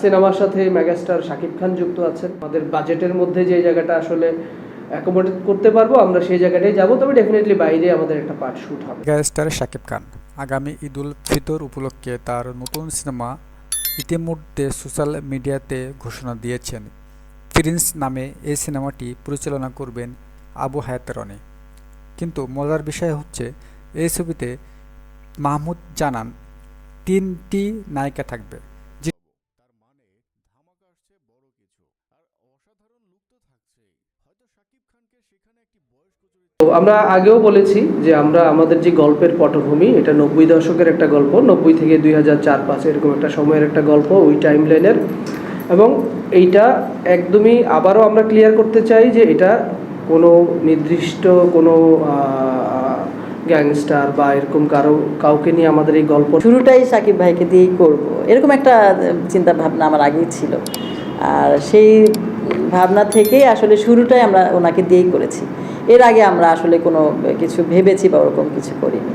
সিনেমার সাথে মেগাস্টার শাকিব খান যুক্ত আছেন। আমাদের বাজেটের মধ্যে যে জায়গাটা আসলে অ্যাকোমোডেট করতে পারব, আমরা সেই জায়গাটাই যাব। তবে ডেফিনেটলি বাইরে আমাদের একটা পার্ট শুট হবে। মেগাস্টার শাকিব খান, আগামী ঈদুল ফিতর উপলক্ষে তার নতুন সিনেমা ইতিমধ্যে সোশ্যাল মিডিয়াতে ঘোষণা দিয়েছেন। প্রিন্স নামে এই সিনেমাটি পরিচালনা করবেন আবু হায়াত রনি। কিন্তু মজার বিষয় হচ্ছে, এই ছবিতে মাহমুদ জানান, তিনটি নায়িকা থাকবে। তো আমরা আগেও বলেছি যে আমরা আমাদের যে গল্পের পটভূমি এটা নব্বই দশকের একটা গল্প নব্বই থেকে দুই হাজার চার পাঁচ এরকম একটা সময়ের একটা গল্প ওই টাইম লাইনের এবং এইটা একদমই আবারও আমরা ক্লিয়ার করতে চাই যে এটা কোনো নির্দিষ্ট কোনো গ্যাংস্টার বা এরকম কারও কাউকে নিয়ে আমাদের এই গল্প শুরুটাই সাকিব ভাইকে দিয়েই করব। এরকম একটা চিন্তা ভাবনা আমার আগেই ছিল। আর সেই ভাবনা থেকেই আসলে শুরুটাই আমরা ওনাকে দিয়েই করেছি। এর আগে আমরা আসলে কোনো কিছু ভেবেছি বা ওরকম কিছু করিনি।